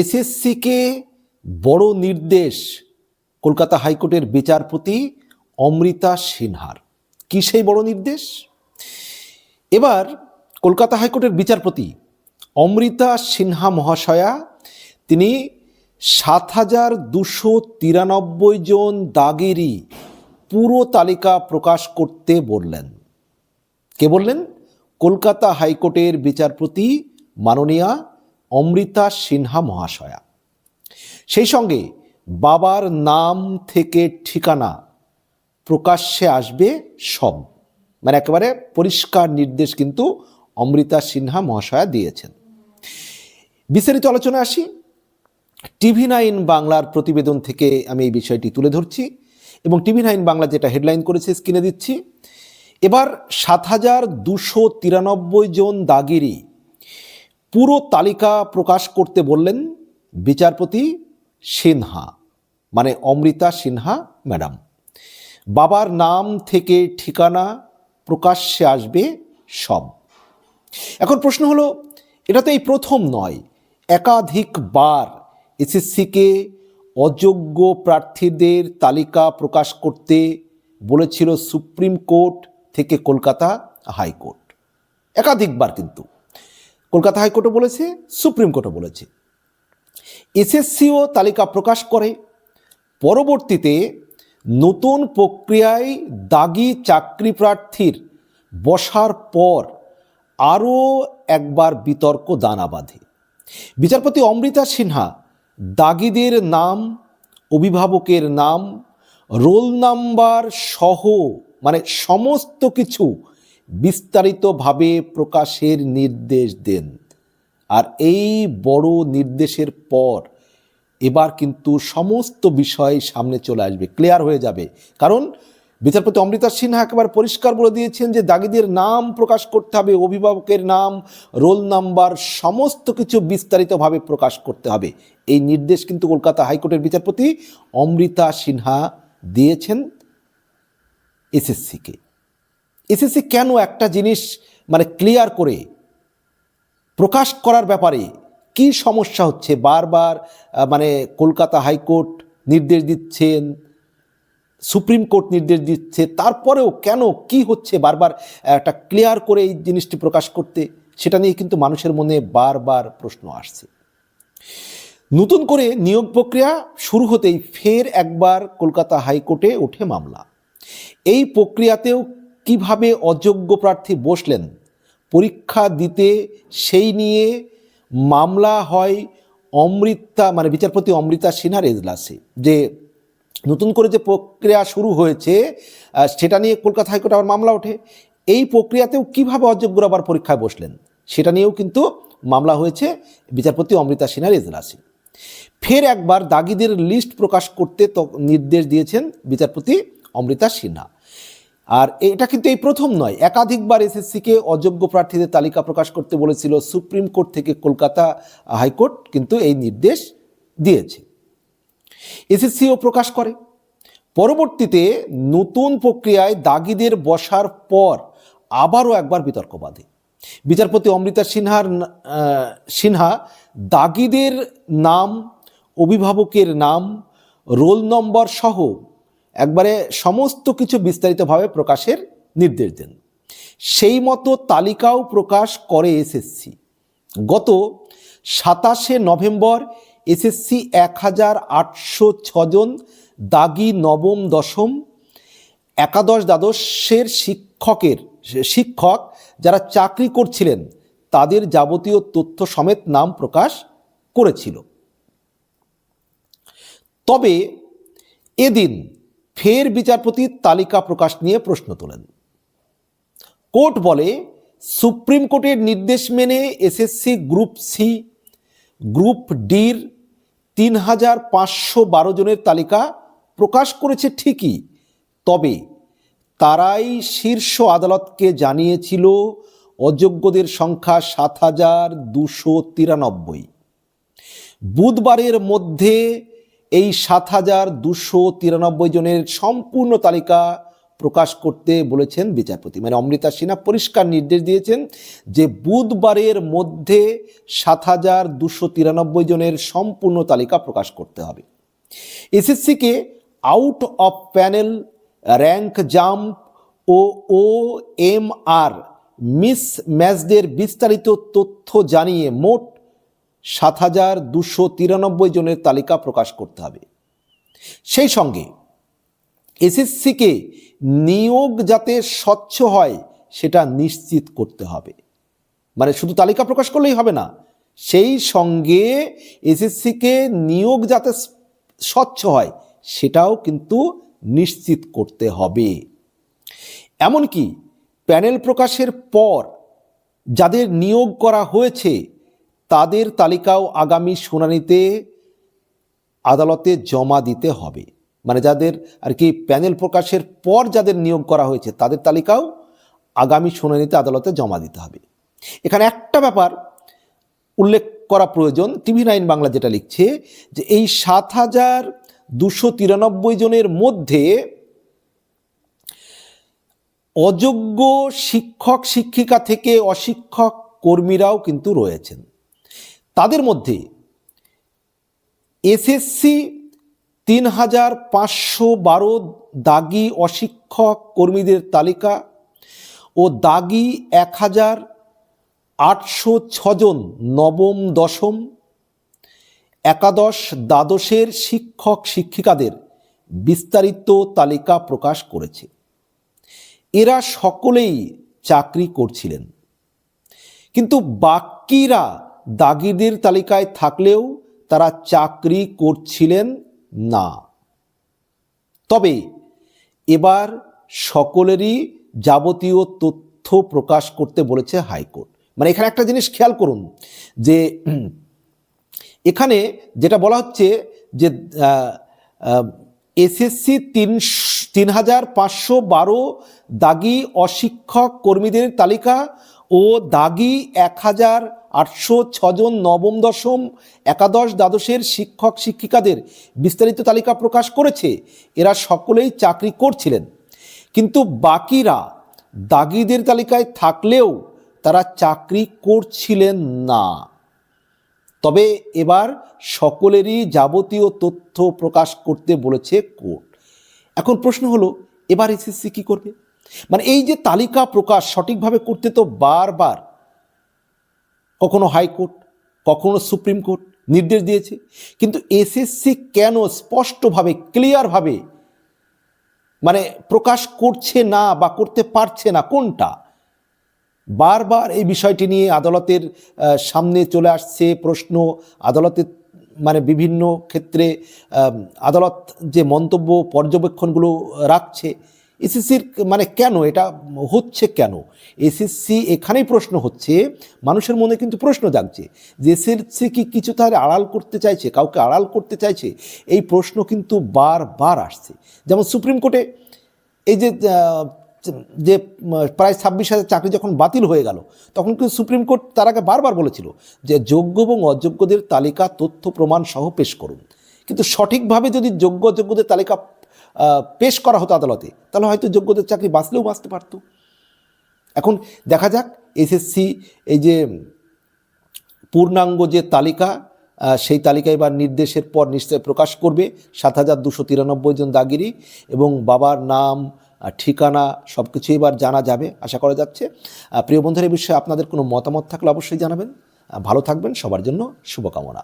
এসএসসিকে বড় নির্দেশ কলকাতা হাইকোর্টের বিচারপতি অমৃতা সিনহার। কি সেই বড় নির্দেশ? এবার কলকাতা হাইকোর্টের বিচারপতি অমৃতা সিনহা মহাশয়া, তিনি সাত হাজার দুশো তিরানব্বই জন দাগেরই পুরো তালিকা প্রকাশ করতে বললেন। কে বললেন? কলকাতা হাইকোর্টের বিচারপতি মাননীয়া অমৃতা সিনহা মহাশয়া। সেই সঙ্গে বাবার নাম থেকে ঠিকানা প্রকাশ্যে আসবে সব। মানে একেবারে পরিষ্কার নির্দেশ কিন্তু অমৃতা সিনহা মহাশয়া দিয়েছেন। বিস্তারিত আলোচনা আসি। টিভি নাইন বাংলার প্রতিবেদন থেকে আমি এই বিষয়টি তুলে ধরছি এবং টিভি নাইন বাংলা যেটা হেডলাইন করেছে স্ক্রিনে দিচ্ছি। এবার সাত হাজার দুশো তিরানব্বই জন দাগিরি পুরো তালিকা প্রকাশ করতে বললেন বিচারপতি সিনহা মানে অমৃতা সিনহা ম্যাডাম। বাবার নাম থেকে ঠিকানা প্রকাশ্যে আসবে সব। এখন প্রশ্ন হলো, এটা তো এই প্রথম নয়, একাধিকবার এসএসসিকে অযোগ্য প্রার্থীদের তালিকা প্রকাশ করতে বলেছিল সুপ্রিম কোর্ট থেকে কলকাতা হাইকোর্ট। একাধিকবার কিন্তু। কলকাতা হাইকোর্টও বলেছে, সুপ্রিম কোর্টও বলেছে। এসএসসিও তালিকা প্রকাশ করে, পরবর্তীতে নতুন প্রক্রিয়ায় দাগি চাকরি প্রার্থীর বসার পর আরও একবার বিতর্ক দানা বাঁধে। বিচারপতি অমৃতা সিনহা, দাগিদের নাম, অভিভাবকের নাম, রোল নাম্বার সহ মানে সমস্ত কিছু বিস্তারিতভাবে প্রকাশের নির্দেশ দেন। আর এই বড় নির্দেশের পর এবার কিন্তু সমস্ত বিষয় সামনে চলে আসবে, ক্লিয়ার হয়ে যাবে। কারণ বিচারপতি অমৃতা সিনহা একেবারে পরিষ্কার বলে দিয়েছেন যে দাগিদের নাম প্রকাশ করতে হবে, অভিভাবকের নাম, রোল নাম্বার, সমস্ত কিছু বিস্তারিতভাবে প্রকাশ করতে হবে। এই নির্দেশ কিন্তু কলকাতা হাইকোর্টের বিচারপতি অমৃতা সিনহা দিয়েছেন এসএসসিকে। এসএসসি কেন একটা জিনিস মানে ক্লিয়ার করে প্রকাশ করার ব্যাপারে কি সমস্যা হচ্ছে? বারবার মানে কলকাতা হাইকোর্ট নির্দেশ দিচ্ছেন, সুপ্রিম কোর্ট নির্দেশ দিচ্ছে, তারপরেও কেন, কি হচ্ছে বারবার একটা ক্লিয়ার করে এই জিনিসটি প্রকাশ করতে? সেটা নিয়ে কিন্তু মানুষের মনে বারবার প্রশ্ন আসছে। নতুন করে নিয়োগ প্রক্রিয়া শুরু হতেই ফের একবার কলকাতা হাইকোর্টে ওঠে মামলা। এই প্রক্রিয়াতেও কীভাবে অযোগ্য প্রার্থী বসলেন? পরীক্ষা দিতে সেই নিয়ে মামলা হয় অমৃতা মানে বিচারপতি অমৃতা সিনহার এজলাসে। যে নতুন করে যে প্রক্রিয়া শুরু হয়েছে সেটা নিয়ে কলকাতা হাইকোর্টে আবার মামলা ওঠে। এই প্রক্রিয়াতেও কীভাবে অযোগ্যরা আবার পরীক্ষায় বসলেন? সেটা নিয়েও কিন্তু মামলা হয়েছে বিচারপতি অমৃতা সিনহার এজলাসে। ফের একবার দাগিদের লিস্ট প্রকাশ করতে নির্দেশ দিয়েছেন বিচারপতি অমৃতা সিনহা। আর এটা কিন্তু এই প্রথম নয়। একাধিকবার এসএসসিকে অযোগ্য প্রার্থীদের তালিকা প্রকাশ করতে বলেছিল সুপ্রিম কোর্ট থেকে কলকাতা হাইকোর্ট, কিন্তু এই নির্দেশ দিয়েছে। এসএসসিও প্রকাশ করে। পরবর্তীতে নতুন প্রক্রিয়ায় দাগিদের বসার পর আবারও একবার বিতর্ক বাঁধে। বিচারপতি অমৃতা সিনহার সিনহা দাগিদের নাম, অভিভাবকের নাম, রোল নম্বর সহ একবারে সমস্ত কিছু বিস্তারিতভাবে প্রকাশের নির্দেশ দেন। সেই মতো তালিকাও প্রকাশ করে এসএসসি। গত সাতাশে নভেম্বর এসএসসি এক হাজার আটশো ছজন দাগি নবম, দশম, একাদশ দ্বাদশের শিক্ষকের শিক্ষক যারা চাকরি করছিলেন, তাদের যাবতীয় তথ্য সমেত নাম প্রকাশ করেছিল। তবে এদিন ফের বিচারপতির তালিকা প্রকাশ নিয়ে প্রশ্ন তোলেন। কোর্ট বলে, সুপ্রিম কোর্টের নির্দেশ মেনে এসএসসি গ্রুপ সি, গ্রুপ ডির তিন হাজার পাঁচশো বারো জনের তালিকা প্রকাশ করেছে ঠিকই, তবে তারাই শীর্ষ আদালতকে জানিয়েছিল অযোগ্যদের সংখ্যা সাত হাজার দুশো তিরানব্বই। বুধবারের মধ্যে এই সাত হাজার দুশো তিরানব্বই জনের সম্পূর্ণ তালিকা প্রকাশ করতে বলেছেন বিচারপতি। মানে অমৃতা সিনহা পরিষ্কার নির্দেশ দিয়েছেন যে বুধবারের মধ্যে সাত হাজার দুশো তিরানব্বই জনের সম্পূর্ণ তালিকা প্রকাশ করতে হবে। এসএসসিকে out of panel rank jump O O M R miss ম্যাচদের বিস্তারিত তথ্য জানিয়ে মোট সাত হাজার দুশো তিরানব্বই জনের তালিকা প্রকাশ করতে হবে। সেই সঙ্গে এসএসসিকে নিয়োগ যাতে স্বচ্ছ হয়, সেটা নিশ্চিত করতে হবে। মানে শুধু তালিকা প্রকাশ করলেই হবে না, সেই সঙ্গে এসএসসিকে নিয়োগ যাতে স্বচ্ছ হয়, সেটাও কিন্তু নিশ্চিত করতে হবে। এমনকি প্যানেল প্রকাশের পর যাদের নিয়োগ করা হয়েছে তাদের তালিকাও আগামী শুনানিতে আদালতে জমা দিতে হবে। মানে যাদের আর কি প্যানেল প্রকাশের পর যাদের নিয়োগ করা হয়েছে, তাদের তালিকাও আগামী শুনানিতে আদালতে জমা দিতে হবে। এখানে একটা ব্যাপার উল্লেখ করা প্রয়োজন। টিভি নাইন বাংলা যেটা লিখছে যে এই সাত হাজার দুশো তিরানব্বই জনের মধ্যে অযোগ্য শিক্ষক, শিক্ষিকা থেকে অশিক্ষক কর্মীরাও কিন্তু রয়েছেন। তাদের মধ্যে এসএসসি তিন হাজার পাঁচশো বারো দাগি অশিক্ষক কর্মীদের তালিকা ও দাগি এক হাজার আটশো ছজন নবম, দশম, একাদশ, দ্বাদশের শিক্ষক, শিক্ষিকাদের বিস্তারিত তালিকা প্রকাশ করেছে। এরা সকলেই চাকরি করছিলেন। কিন্তু বাকিরা দাগিদের তালিকায় থাকলেও তারা চাকরি করছিলেন না। তবে এবার সকলেরই যাবতীয় তথ্য প্রকাশ করতে বলেছে হাইকোর্ট। মানে এখানে একটা জিনিস খেয়াল করুন যে এখানে যেটা বলা হচ্ছে যে এসএসসি তিন তিন হাজার পাঁচশো বারো দাগি অশিক্ষক কর্মীদের তালিকা ও দাগি এক হাজার আটশো ছজন নবম, দশম, একাদশ দ্বাদশের শিক্ষক, শিক্ষিকাদের বিস্তারিত তালিকা প্রকাশ করেছে। এরা সকলেই চাকরি করছিলেন। কিন্তু বাকিরা দাগিদের তালিকায় থাকলেও তারা চাকরি করছিলেন না। তবে এবার সকলেরই যাবতীয় তথ্য প্রকাশ করতে বলেছে কোর্ট। এখন প্রশ্ন হলো, এবার এসএসসি কি করবে? মানে এই যে তালিকা প্রকাশ সঠিকভাবে করতে তো বারবার কখনো হাইকোর্ট কখনো সুপ্রিম কোর্ট নির্দেশ দিয়েছে। কিন্তু এসএসসি কেন স্পষ্টভাবে ক্লিয়ারভাবে মানে প্রকাশ করছে না বা করতে পারছে না? কোনটা? বারবার এই বিষয়টি নিয়ে আদালতের সামনে চলে আসছে প্রশ্ন। আদালতের মানে বিভিন্ন ক্ষেত্রে আদালত যে মন্তব্য, পর্যবেক্ষণগুলো রাখছে এসএসসির মানে কেন? এটা হচ্ছে কেন? এসএসসি এখানেই প্রশ্ন হচ্ছে, মানুষের মনে কিন্তু প্রশ্ন জাগছে যে এসএসসি কি কিছু তাহলে আড়াল করতে চাইছে, কাউকে আড়াল করতে চাইছে? এই প্রশ্ন কিন্তু বারবার আসছে। যেমন সুপ্রিম কোর্টে এই যে যে প্রায় ছাব্বিশ হাজার চাকরি যখন বাতিল হয়ে গেল, তখন কিন্তু সুপ্রিম কোর্ট তার আগে বারবার বলেছিল যে যোগ্য এবং অযোগ্যদের তালিকা তথ্য প্রমাণ সহ পেশ করুন। কিন্তু সঠিকভাবে যদি যোগ্য অযোগ্যদের তালিকা পেশ করা হতো আদালতে। তাহলে হয়তো যোগ্যদের চাকরি বাঁচলেও বাঁচতে পারত। এখন দেখা যাক এসএসসি এই যে পূর্ণাঙ্গ যে তালিকা সেই তালিকায় এবার নির্দেশের পর নিশ্চয় প্রকাশ করবে। সাত হাজার দুশো তিরানব্বই জন দাগিরি এবং বাবার নাম ঠিকানা সব কিছু এবার জানা যাবে, আশা করা যাচ্ছে। প্রিয় বন্ধুরা এই বিষয়ে আপনাদের কোনো মতামত থাকলে অবশ্যই জানাবেন। ভালো থাকবেন, সবার জন্য শুভকামনা।